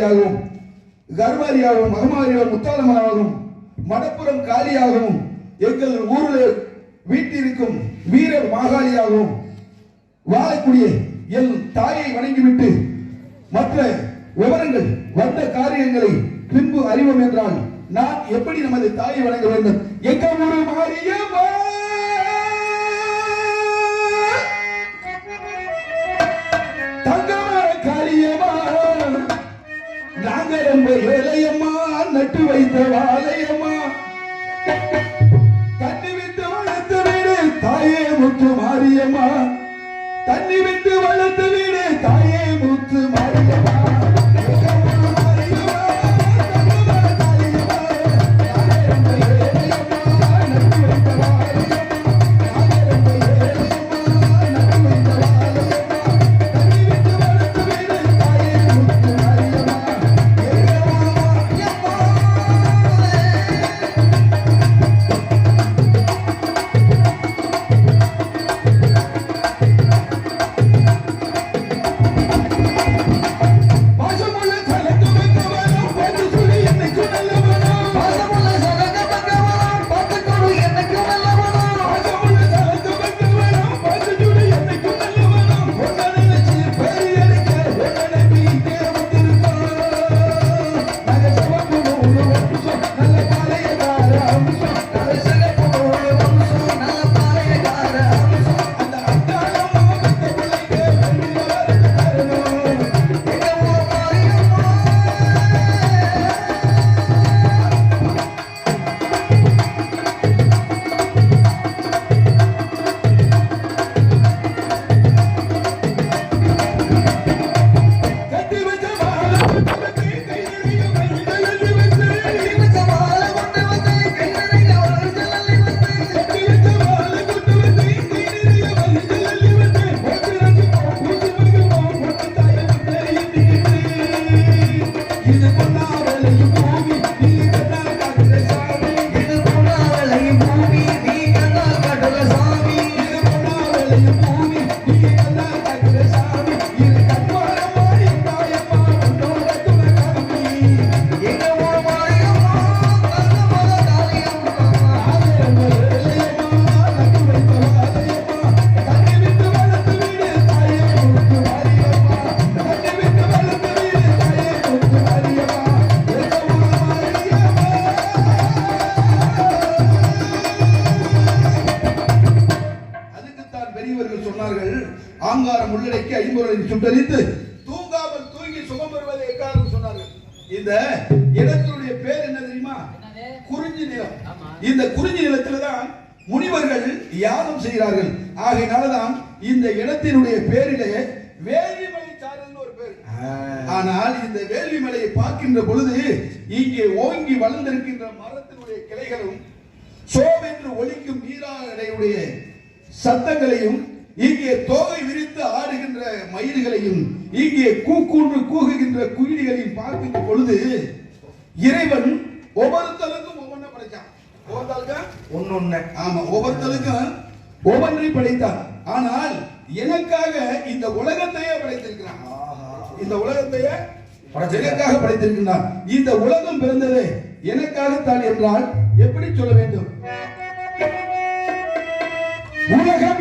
பேரரசியாகவும் கர்மாரியாகவும் அகமாரியாகவும் முத்தாளமனாகவும் மடப்புறம் காலியாகவும் எங்கள் ஊரில் வீட்டிற்கும் வீரர் மாகாளியாகவும் வாழக்கூடிய என் தாயை வணங்கிவிட்டு மற்ற விவரங்கள் வந்த காரியங்களை பின்பு அறிவோம் என்றால் நான் எப்படி நமது தாயை வணங்க வேண்டும்? எங்க ஊர் மாறிய கண்ணரம்ப வேலையம்மா நட்டு வைத்த வாலையம்மா கண்ணி விட்டு வளர்த்த வீடு தாயே முத்து மாரியம்மா. தண்ணி விட்டு வளர்த்த வீடு தாயே முத்து மாரியம்மா. இங்கே தோகை விரித்து ஆடுகின்ற மயில்களையும் இங்கே கூக்கூன்று கூகுகின்ற குயிலிகளையும் பார்க்கின்ற பொழுது இறைவன் ஒவ்வொருத்தருக்கும் ஒவ்வொன்றை படைச்சான் ஒவ்வொருத்தாளுக்கும் ஒன்னொன்னு. ஆமா ஒவ்வொருத்தலுக்கும் ஒவ்வொன்றை படைத்தான். ஆனால் எனக்காக இந்த உலகத்தையே படைத்திருக்கிறான். இந்த உலகத்தையே எனக்காக படைத்திருக்கின்றான். இந்த உலகம் பிறந்ததே எனக்காகத்தான் என்றால் எப்படி சொல்ல வேண்டும்? உலகம்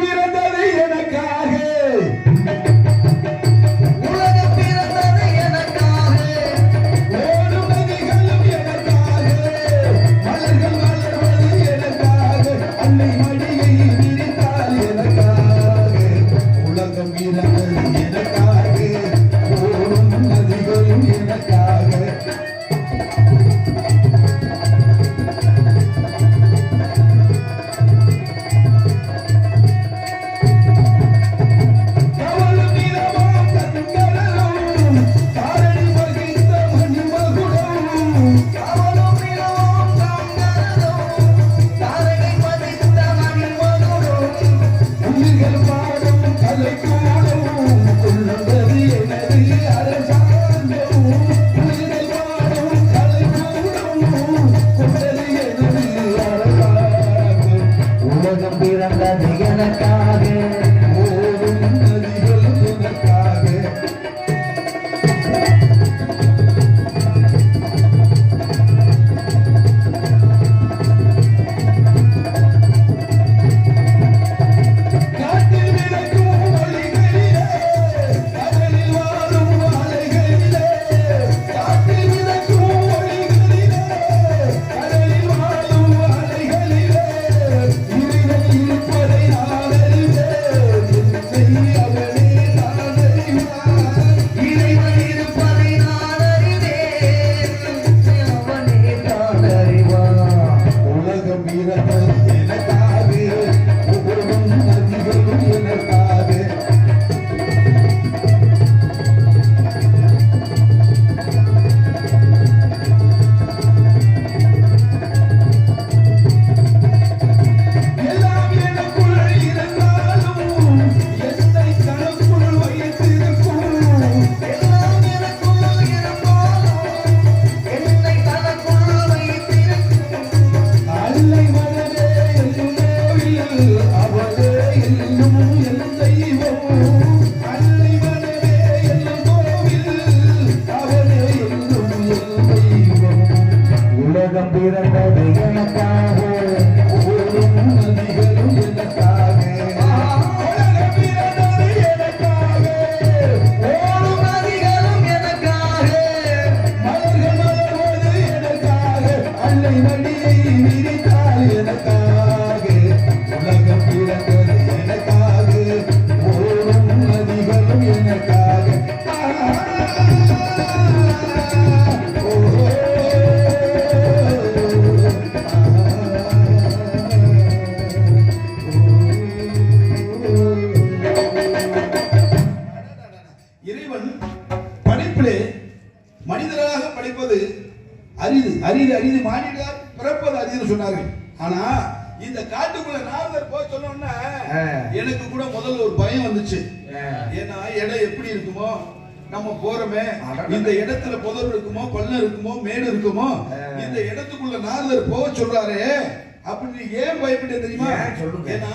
சொல்லுங்க. ஏன்னா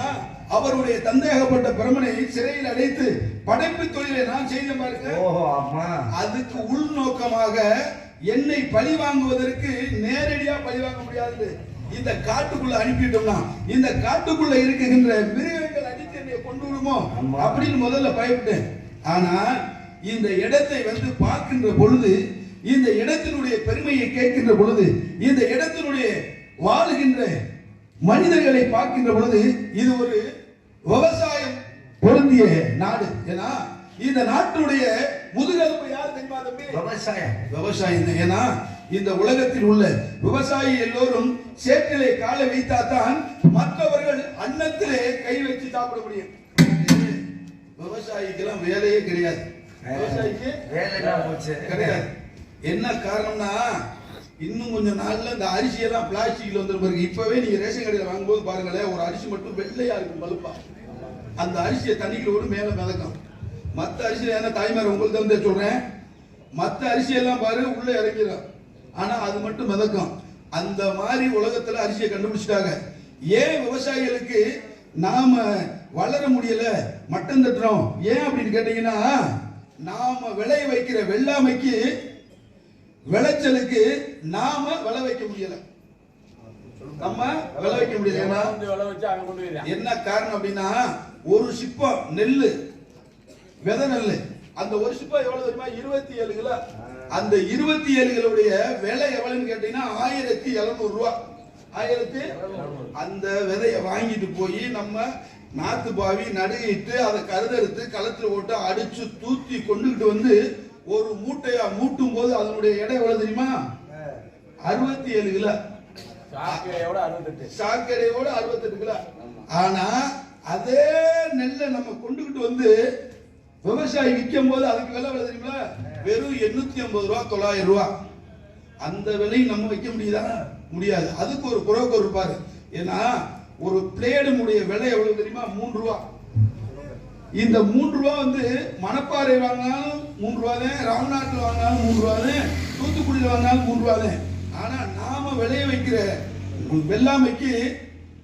அவருடைய தந்தையாகப்பட்ட பிரமனை சிறையில் அடைத்து படைப்பு தொழிலை நான் செய்த பாருங்க. ஓஹோ ஆமா அதுக்கு உள்நோக்கமாக என்னை பழி வாங்குவதற்கு நேரடியா பழி வாங்க முடியாது. இந்த காட்டுக்குள்ள அனுப்பிட்டோம்னா இந்த காட்டுக்குள்ள இருக்குகின்ற மிருகங்கள் அடித்து என்னை கொண்டு விடுமோ அப்படின்னு முதல்ல பயப்பட்டேன். ஆனா இந்த இடத்தை வந்து பார்க்கின்ற பொழுது இந்த இடத்தினுடைய பெருமையை கேட்கின்ற பொழுது இந்த இடத்தினுடைய வாழுகின்ற மனிதர்களை பார்க்கின்ற பொழுது இது ஒரு விவசாயம் பொருந்திய நாடு. ஏன்னா இந்த நாட்டினுடைய முதுகெலும்பு யார் தெரியுமா தம்பி? விவசாயம். விவசாயம் ஏன்னா இந்த உலகத்தில் உள்ள விவசாயி எல்லோரும் சேற்றிலே காலை வைத்தா தான் மற்றவர்கள் அன்னத்திலே கை வச்சு சாப்பிட முடியும். விவசாயிக்கெல்லாம் வேலையே கிடையாது. விவசாயிக்கு வேலை கிடையாது. என்ன காரணம்னா இன்னும் கொஞ்சம் நாள்ல இந்த அரிசி எல்லாம் பிளாஸ்டிக்ல பாருங்க. இப்பவே நீங்க ரேஷன் கடையில வாங்கும்போது பாருங்களேன் ஒரு அரிசி மட்டும் வெள்ளையா இருக்கும் பழுப்பா. அந்த அரிசியை தண்ணிக்குள்ள விட மேல மிதக்கும். மத்த அரிசியில என்ன தாய்மார் உங்களுக்கு வந்து சொல்றேன் மத்த அரிசி எல்லாம் பாரு உள்ள இறங்கிடும் ஆனா அது மட்டும் மிதக்கும். அந்த மாதிரி உலகத்துல அரிசியை கண்டுபிடிச்சிட்டாங்க. ஏன் விவசாயிகளுக்கு நாம வளர முடியல மட்டம் தட்டுறோம்? ஏன் அப்படின்னு கேட்டீங்கன்னா நாம விளைய வைக்கிற வெள்ளாமைக்கு விளைச்சலுக்கு நாம விளை வைக்க முடியல. நம்ம விளை வைக்க முடியல. என்ன காரணம் அப்படின்னா ஒரு சிப்பம் நெல்லு விதை நெல்லு. அந்த ஒரு சிப்பம் எவ்வளவு தெரியுமா? இருபத்தி ஏழு கிலோ. அந்த இருபத்தி ஏழு கிலோடைய விலை எவ்வளவுன்னு கேட்டீங்கன்னா ஆயிரத்தி எழுநூறு ரூபா. ஆயிரத்தி அந்த விதைய வாங்கிட்டு போய் நம்ம நாத்து பாவி நடுகிட்டு அதை கருதெடுத்து களத்துல போட்டு அடிச்சு தூத்தி கொண்டுகிட்டு வந்து ஒரு மூட்டையா மூட்டும் போது அதனுடைய எடை எவ்வளவு தெரியுமா? அறுபத்தி ஏழு கிலோ. சாக்கடையோட அறுபத்தெட்டு. கிலோ. ஆனா அதே நெல்லை நம்ம கொண்டுகிட்டு வந்து விவசாயி விற்கும் போது அதுக்கு விலை எவ்வளவு தெரியுமா? வெறும் எண்ணூத்தி ஐம்பது ரூபா தொள்ளாயிரம் ரூபா. அந்த விலையும் நம்ம வைக்க முடியுதா? முடியாது. அதுக்கு ஒரு புரோக்கர் இருப்பாரு. ஏன்னா ஒரு பிளேடுனுடைய விலை எவ்வளவு தெரியுமா? மூன்று ரூபா. இந்த மூன்று ரூபா வந்து மணப்பாறை வாங்கினாலும் மூன்று ரூபா தான் ராம்நாட்டில் வாங்கினாலும் மூன்று ரூபா தான் தூத்துக்குடியில் வாங்கினாலும் மூன்று ரூபா தான். ஆனா நாம விளைய வைக்கிற வெள்ளாமைக்கு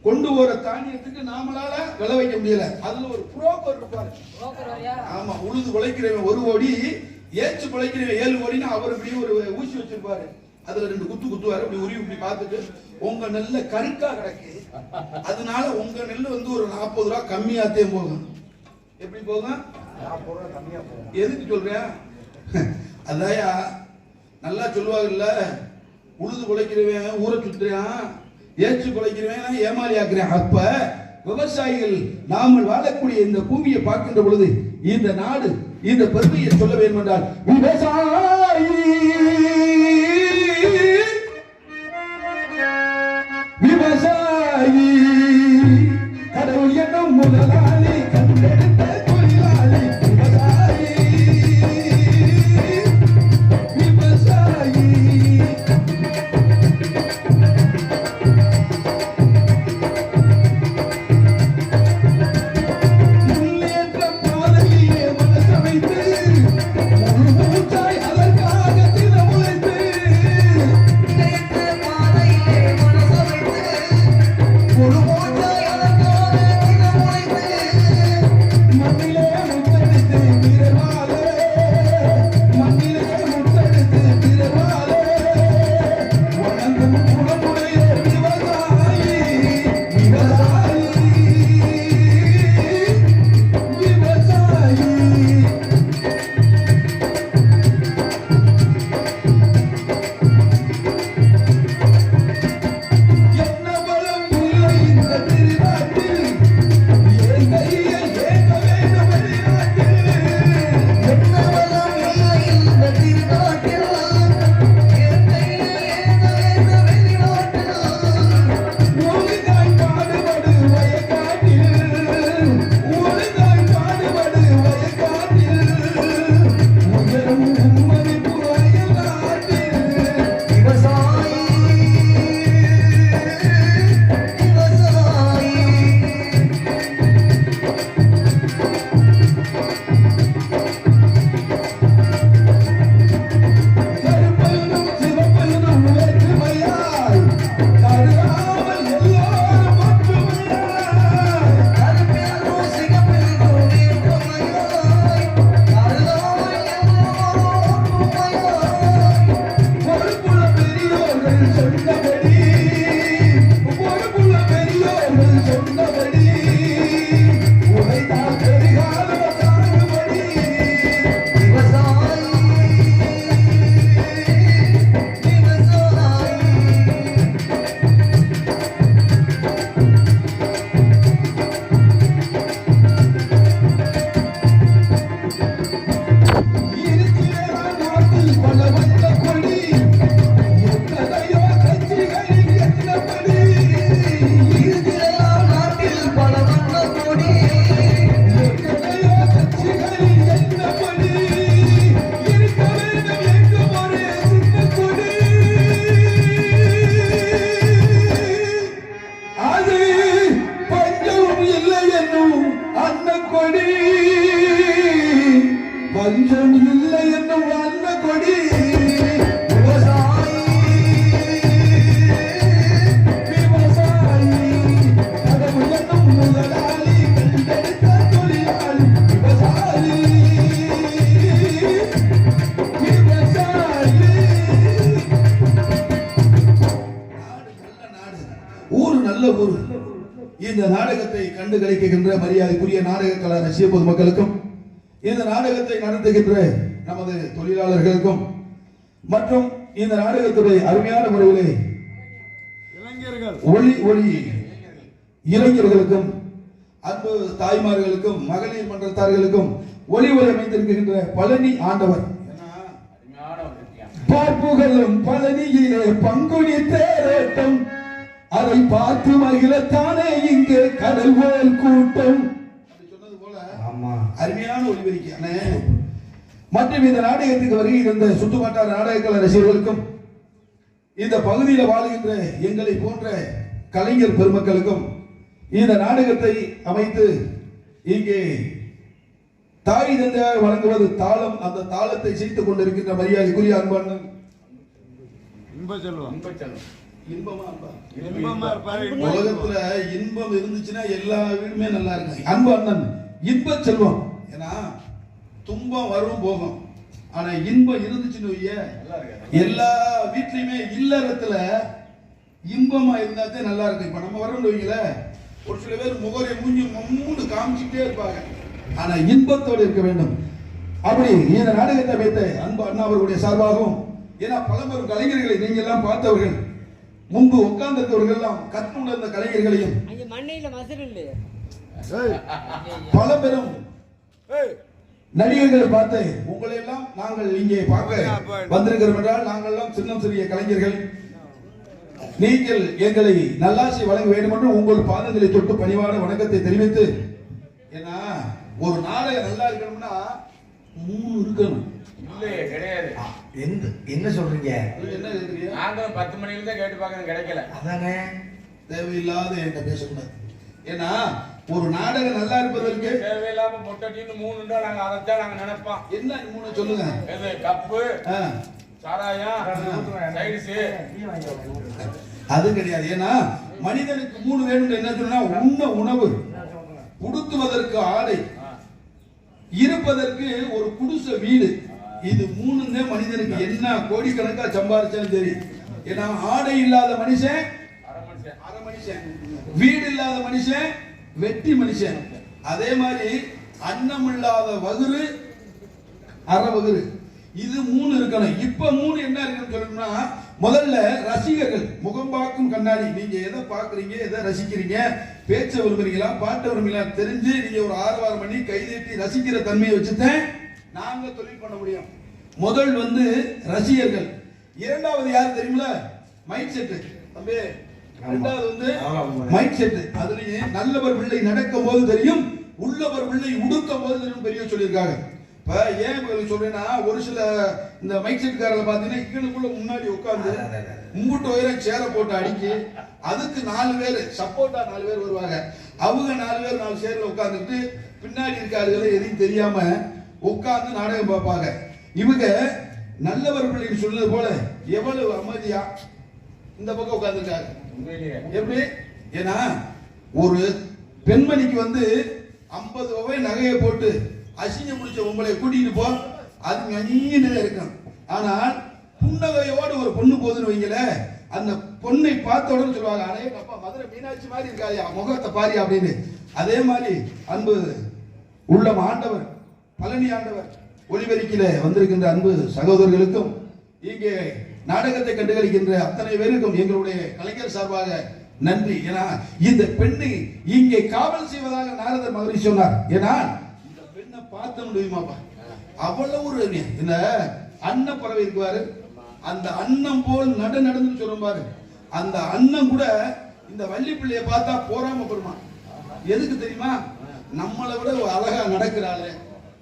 கொண்டு போற தானியத்துக்கு நாமளால விளை வைக்க முடியல. அதுல ஒரு புரோக்கர் இருப்பாரு. ஆமா உழுது உழைக்கிறவன் ஒரு கோடி ஏச்சு பிழைக்கிறவன் ஏழு கோடின்னு அவர் இப்படி ஒரு ஊசி வச்சிருப்பாரு. அதுல ரெண்டு குத்து குத்துவாரு இப்படி உருவி இப்படி பார்த்துட்டு உங்க நெல்ல கருக்கா கிடக்கு. அதனால உங்க நெல் வந்து ஒரு நாற்பது ரூபா கம்மியாத்தே போகும் எப்படி போகும்? எதுக்கு சொல்றேன் அதாயா நல்லா சொல்லுவாங்கல்ல உழுது குலைக்கிறவன் ஊரை சுத்துறான் ஏச்சு குலைக்கிறவன் ஏமாளி ஆக்குறேன். அப்ப விவசாயிகள் நாமல் வாழக்கூடிய இந்த பூமியை பார்க்கின்ற பொழுது இந்த நாடு இந்த பெருமையை சொல்ல வேண்டும் என்றால் விவசாயி விவசாயி நாடகத்தை கண்டு கழிக்கின்ற மரியாதைக்குரிய நாடக கலா ரசிக பொதுமக்களுக்கும் இந்த நாடகத்தை நடத்துகின்ற நமது தொழிலாளர்களுக்கும் மற்றும் இந்த நாடகத்துடைய அருமையான முறையிலே ஒளி ஒளி இளைஞர்களுக்கும் அன்பு தாய்மார்களுக்கும் மகளிர் மன்றத்தார்களுக்கும் ஒளி ஒளி அமைந்திருக்கின்ற பழனி ஆண்டவர். பார்ப்புகளும் பழனியிலே பங்குனி தேரோட்டம். அதை பார்த்து மகிழத்தானே இங்கே கடல் போல் கூட்டம். சொன்னது போல ஆமா. அருமையான ஒளிபெருக்கியான மற்றும் இந்த நாடகத்துக்கு வருகை இருந்த சுத்துமாட்டார் நாடகக்கலை ரசிகர்களுக்கும் இந்த பகுதியில் வாழுகின்ற எங்களை போன்ற கலைஞர் பெருமக்களுக்கும் இந்த நாடகத்தை அமைத்து இங்கே தாய் தந்தையாக வழங்குவது தாளம் அந்த தாளத்தை செய்துக் கொண்டிருக்கின்ற மரியாதைக்குரிய அன்பான இன்ப செல்வம். செல்வம். இன்பமா அன்பா இன்பமா இருப்பாரு. உலகத்துல இன்பம் இருந்துச்சுன்னா எல்லா வீடுமே நல்லா இருக்கும். அன்பு அண்ணன். இன்ப செல்வம். ஏன்னா துன்பம் வரும் போகும். ஆனா இன்பம் இருந்துச்சுன்னு. எல்லா வீட்லயுமே இல்லறத்துல இன்பமா இருந்தாத்தே நல்லா இருக்கும். இப்ப நம்ம வரோம்னு வைங்கள ஒரு சில பேர் முகரை மூஞ்சி மம்மூன்னு காமிச்சுட்டே இருப்பாங்க. ஆனா இன்பத்தோடு இருக்க வேண்டும். அப்படி இந்த நாடகத்தை வைத்த அன்பு அண்ணா அவர்களுடைய சார்பாகவும் ஏன்னா பலம்பெரும் கலைஞர்களை நீங்க எல்லாம் பார்த்தவர்கள். முன்பு உட்கார்ந்திருந்தவர்கள் எல்லாம் கற்றுணர்ந்த கலைஞர்களையும் பல பெரும் நடிகர்களை பார்த்து உங்களை எல்லாம் நாங்கள் இங்கே பார்க்க வந்திருக்கிறோம் என்றால் நாங்கள் எல்லாம் சின்னம் சிறிய கலைஞர்கள். நீங்கள் எங்களை நல்லாசி வழங்க வேண்டும் என்று உங்கள் பாதங்களை தொட்டு பணிவான வணக்கத்தை தெரிவித்து ஏன்னா ஒரு நாடகம் நல்லா இருக்கணும்னா மூணு இருக்கணும். இல்லையே, கிடையாது. எந்த என்ன சொல்றீங்க? இது என்ன? நாங்களும் பத்து மணில தான் கேட்டு பார்க்கறது கிடைக்கல. அதானே தேவையில்லாத என்கிட்ட பேசக்கூடாது. ஏன்னா ஒரு நாடகம் நல்லா இருப்பதற்கு தேவையில்லாம மொட்டட்டின்னு மூணுண்டா நாங்க அதைத்தான் நாங்க நினைப்போம். என்ன மூணு சொல்லுங்க? எது கப்பு ஆ. சாராயம் சைடுஸு. அது கிடையாது. ஏன்னா மனிதனுக்கு மூணு வேணும் என்ன சொன்னா உண்ண உணவு. உடுத்துவதற்கு ஆடை. இருப்பதற்கு ஒரு குடிசை வீடு. இது மூணுமே மனிதனுக்கு என்ன கோடிக்கணக்கா சம்பாரிச்சாலும் சரி. ஏன்னா ஆடை இல்லாத மனுஷன் அரை மனுஷன் வீடு இல்லாத மனுஷன் வெட்டி மனுஷன். அதே மாதிரி அன்னம் இல்லாத வகுறு அரை வகுறு. இது மூணு இருக்கணும். இப்ப மூணு என்ன இருக்குன்னு சொல்லணும்னா முதல்ல ரசிகர்கள் முகம் பார்க்கும் கண்ணாடி. நீங்க எதை பாக்குறீங்க எதை ரசிக்கிறீங்க? பேச்ச விரும்புறீங்களா? பாட்ட விரும்புறீங்களா தெரிஞ்சு நீங்க ஒரு ஆர்வாரம் பண்ணி கைதட்டி ரசிக்கிற தன்மையை வச்சுட்டேன் நாங்க தொழில் பண்ண முடியும். முதல் வந்து ரசிகர்கள். இரண்டாவது யார் தெரியுமில மைக் செட்டு தம்பி இரண்டாவது வந்து மைக் செட்டு அதுலயும் நல்லவர் பிள்ளை நடக்கும் போது தெரியும் உள்ளவர் பிள்ளை உடுக்கும் போது தெரியும் பெரிய சொல்லியிருக்காங்க இப்ப ஏன் உங்களுக்கு சொல்றேன்னா ஒரு சில இந்த மைக் செட்டுக்காரர்ல பாத்தீங்கன்னா இக்கனுக்குள்ள முன்னாடி உட்கார்ந்து மும்புட்டு உயரம் சேரை போட்டு அடிக்கி அதுக்கு நாலு பேர் சப்போர்ட்டா நாலு பேர் வருவாங்க. அவங்க நாலு பேர் நாலு சேர்ல உட்கார்ந்துட்டு பின்னாடி இருக்காருகளை எதையும் தெரியாம உட்கார்ந்து நாடகம் பார்ப்பாங்க. இவங்க நல்லவர்கள் சொன்னது போல எவ்வளவு அமைதியா இந்த பக்கம் உட்கார்ந்துருக்காங்க எப்படி? ஏன்னா ஒரு பெண்மணிக்கு வந்து ஐம்பது ரூபாய் நகையை போட்டு அசிங்க முடிச்ச உங்களை கூட்டிட்டு போ அது நனின்னு இருக்கும். ஆனால் புன்னகையோடு ஒரு பொண்ணு போகுதுன்னு வைங்கள அந்த பொண்ணை பார்த்த உடனே சொல்லுவாங்க அடே அப்பா மதுரை மீனாட்சி மாதிரி இருக்காயா முகத்தை பாரி அப்படின்னு. அதே மாதிரி அன்பு உள்ள ஆண்டவர் பழனி ஆண்டவர் ஒளிபெருக்கில வந்திருக்கின்ற அன்பு சகோதரர்களுக்கும் இங்கே நாடகத்தை கண்டுகளிக்கின்ற அத்தனை பேருக்கும் எங்களுடைய கலைஞர் சார்பாக நன்றி. ஏன்னா இந்த பெண்ணை இங்கே காவல் செய்வதாக நாரதர் மகரி சொன்னார். ஏன்னா இந்த பெண்ணை பார்த்த முடியுமாப்பா? அவ்வளவு ஒரு என்ன இந்த அன்ன பறவை இருக்குவாரு. அந்த அன்னம் போல் நட நடந்து சொல்லும் பாரு அந்த அன்னம் கூட இந்த வள்ளி பிள்ளைய பார்த்தா போராம பெருமா எதுக்கு தெரியுமா? நம்மளை விட ஒரு அழகா நடக்கிறாள்.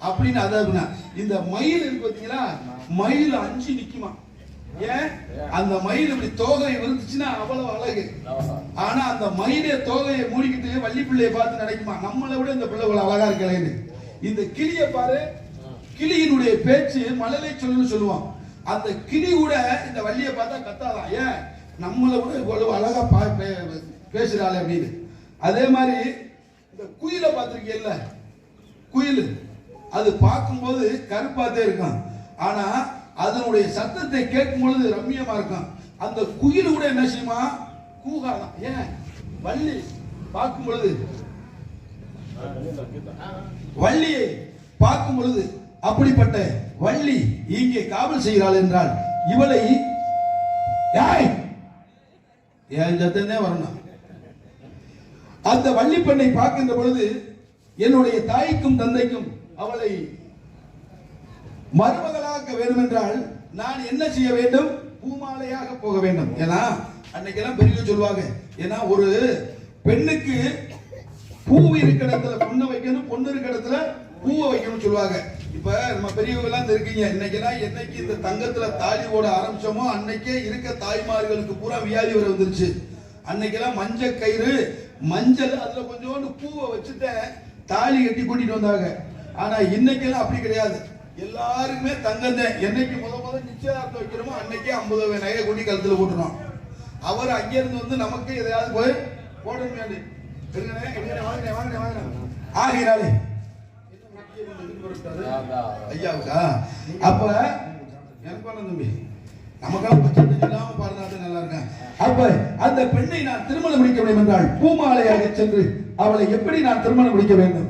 அப்படின்னு அதாவது இந்த மயில் இருக்கு பாத்தீங்களா? மயில் அஞ்சு நிக்குமா? ஏன்? அந்த மயில் இப்படி தோகையை விழுந்துச்சுன்னா அவ்வளவு அழகு. ஆனா அந்த மயிலே தோகையை மூடிக்கிட்டு வள்ளி பிள்ளைய பார்த்து நினைக்குமா நம்மளை விட இந்த பிள்ளை இவ்வளவு அழகா இருக்கலேன்னு. இந்த கிளிய பாரு. கிளியினுடைய பேச்சு மழலை சொல்லுன்னு சொல்லுவான். அந்த கிளி கூட இந்த வள்ளியை பார்த்தா கத்தாதான் ஏன்? நம்மளை விட இவ்வளவு அழகா பா பே- அப்படின்னு. அதே மாதிரி இந்த குயிலை பார்த்துருக்கீல்ல குயில். அது பார்க்கும்போது கருப்பாத்தே இருக்கும் ஆனா அதனுடைய சத்தத்தை கேட்கும் பொழுது ரம்மியமா இருக்கும் அந்த குயில் கூட என்ன செய்யுமா? கூகாதான். ஏன்? வள்ளி பார்க்கும் பொழுது வள்ளியை பார்க்கும் பொழுது அப்படிப்பட்ட வள்ளி இங்கே காவல் செய்கிறாள் என்றால் இவளை யாய்? என் சத்தந்தே வரணும். அந்த வள்ளி பெண்ணை பார்க்கின்ற பொழுது என்னுடைய தாய்க்கும் தந்தைக்கும் அவளை மருமகளாக்க வேண்டும் என்றால் நான் என்ன செய்ய வேண்டும்? பூமாலையாக போக வேண்டும். ஏன்னா அன்னைக்கெல்லாம் பெரிய சொல்லுவாங்க ஏன்னா ஒரு பெண்ணுக்கு பூ இருக்கிற இடத்துல பொண்ணை வைக்கணும் பொண்ணு இருக்கிற இடத்துல பூவை வைக்கணும்னு சொல்லுவாங்க. இப்ப நம்ம பெரியவங்க எல்லாம் இருக்கீங்க. இன்னைக்குனா என்னைக்கு இந்த தங்கத்துல தாலி ஓட ஆரம்பிச்சோமோ அன்னைக்கே இருக்க தாய்மார்களுக்கு பூரா வியாதி வர வந்துருச்சு. அன்னைக்கெல்லாம் மஞ்சள் கயிறு மஞ்சள் அதுல கொஞ்சோண்டு பூவை வச்சுட்டு தாலி கட்டி கூட்டிட்டு வந்தாங்க. ஆனா இன்னைக்கெல்லாம் அப்படி கிடையாது. எல்லாருக்குமே தங்கந்த என்னைக்கு முத முத நிச்சயதார்த்தம் வைக்கிறோமோ அன்னைக்கே ஐம்பது நகை கொண்டு கழுத்துல போட்டுறோம் அவர் அங்கிருந்து வந்து நமக்கு எதையாவது போய் போடணுமே வேண்டி. ஐயாவுக்கா? அப்ப எனக்கு தம்பி. நமக்கெல்லாம் பச்சை இல்லாம பாடினாதான் நல்லா இருக்கேன் அப்ப அந்த பெண்ணை நான் திருமணம் முடிக்க வேண்டும் என்றால் பூமாலையாக சென்று அவளை எப்படி நான் திருமணம் முடிக்க வேண்டும்?